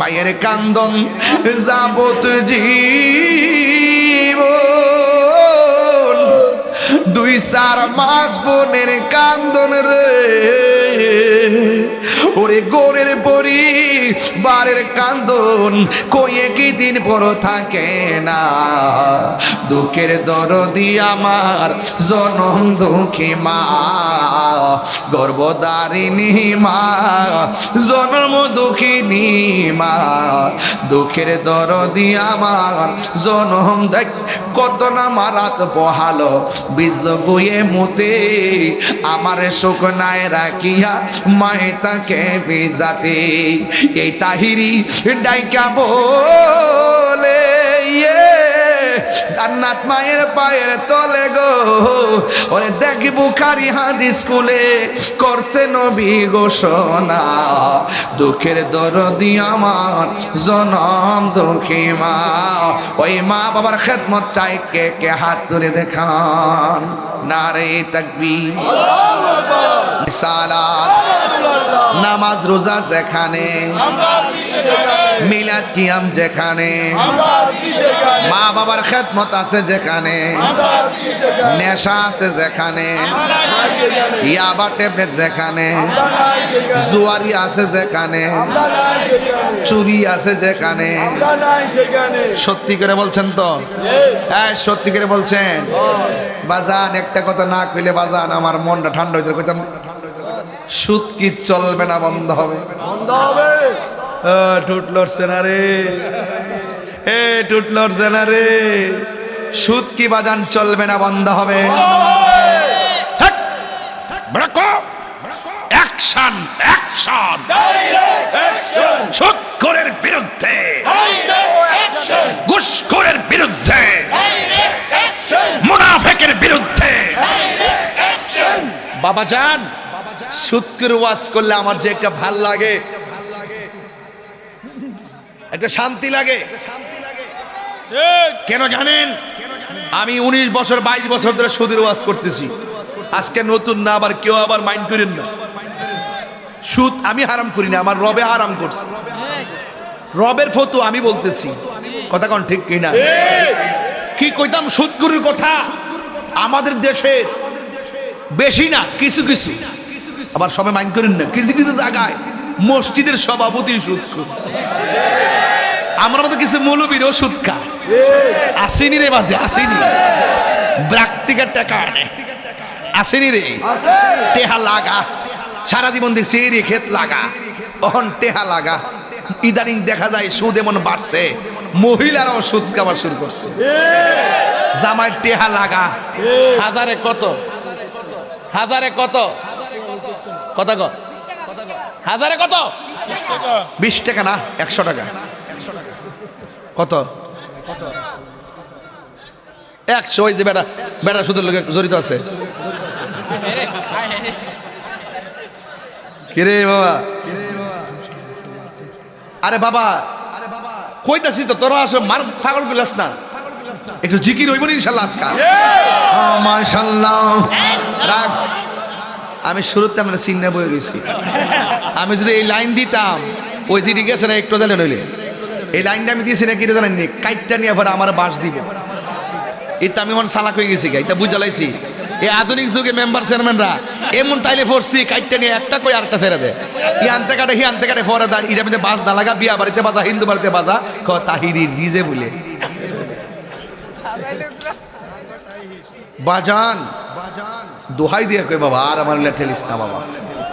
মায়ের কান্দন যাবত জীব দুই চার মাস বোনের কান্দন রে। ওরে গোরের পরি বারের কান্দন কয়ে কি দিন পর থাকে না? দুঃখের দরদি আমার, জনম দুঃখী মা। গর্ভদারিণী মা, জন্ম দুঃখিনী মা, দুঃখের দর দিয়া আমার, জনম দেখ, কত না মারাত বহালো, বিজল গুয়ে মুতে, আমার শুকনায় রাখিয়া মায়ে তাকে বিজাতে, এই তাহিরি ডাইকা বলে ইয়ে জান্নাত মায়ের পায়ের তলে গো। ওরে দেখ বুখারি হাদিস স্কুলে, করছে নবী ঘোষণা। দুঃখের দরদি আমার, জনম দুঃখী মা। ওই মা বাবার খেদমত চাই, কে কে হাত তুলে দেখান। নারে তাকবীর। সালাত, নামাজ, রোজা যেখানে, মিলাদ কিয়াম যেখানে বাবার খেদমত আছে যেখানে। নেশা আছে যেখানে। ইয়াবা ট্যাবলেট যেখানে। জুয়ারি আছে যেখানে। চুরি আছে যেখানে। সত্যি করে বলছেন তো? হ্যাঁ সত্যি করে বলছেন। বাজান একটা কথা না কইলে বাজান আমার মনটা ঠান্ডা হইতে কইতাম সুদ কি চলবে না বন্ধ হবে। বন্ধ হবে। টুট লড়ছে না রে। এ টুট লড়ছে না সুদ কি বাজান চলবে না বন্ধ হবে! Action action! বিরুদ্ধে! ঘুষখোরের বিরুদ্ধে! মুনাফেকের বিরুদ্ধে! বাবা যান সুৎকের ওয়াজ করলে আমার যে একটা ভালো লাগে। একটা শান্তি লাগে। কেন জানেন? আমি উনিশ বছর, বাইশ বছর ধরে সুদের ওয়াজ করতেছি। আজকে নতুন না, আবার কেউ আবার মাইন্ড করেন না। সুদ আমি হারাম করি না, আমার রবে হারাম করছে। রবের ফটো আমি বলতেছি। কথা কোন ঠিক কিনা? কি কইতাম? সুদগুরির কথা আমাদের দেশের বেশি না, কিছু কিছু। আবার সবাই মাইন্ড করেন না, কিছু কিছু জায়গায় মসজিদের সভাপতি সুদ আমার মতো কিছু মৌলবীরও সুদ খায় আসেনি রে বাজে আসেনি। ব্রাক্তিকার টাকা আনে আসেনি রে। টেহা লাগা। সারা জীবন দেখছি রে ক্ষেত লাগা। অহন টেহা লাগা। ইদানিং দেখা যায় সুদ এমন বাড়ছে মহিলারাও সুদ খাবার শুরু করছে। জামাই টেহা লাগা। হাজারে কত? হাজারে কত? কত ক হাজারে কত? বিশ টাকা না একশো টাকা। কত? একশো, ওই যে বেটা বেটা সুদের লোকে জড়িত আছে। কিরে বাবা? আরে বাবা, কইতাছিস তো, তোরা আসো মার পাগল বিলাস না। একটু জিকির হইব ইনশাল্লাহ আজকাল। মাশাল্লাহ। রাগ। আমি শুরুতে আমরা সিংনা বই রয়েছি আমি যদি এই লাইন দিতাম, ওই জিডি গেছে না, একটু জানে নইলে এই লাইনটা আমি দিয়েছি না কি জানেন নি? কাইটটা নিয়ে পরে আমার বাস দিব। এটা আমি এখন সালাক হয়ে গেছি এটা বুঝ জ্বালাইছি এই আধুনিক যুগে মেম্বার চেয়ারম্যানরা এমন তাইলে পড়ছি কাইটটা নিয়ে একটা কই আরেকটা ছেড়ে দেয় ই আনতে কাটে, হি আনতে কাটে ফরে দাঁড় এটা মধ্যে বাস না লাগা, বিয়া বাড়িতে বাজা, হিন্দু বাড়িতে বাজা ক তাহিরি নিজে বলে। বাজান, দোহাই দিয়ে কই বাবা, আর আমার ঠেলিস না, বাবা।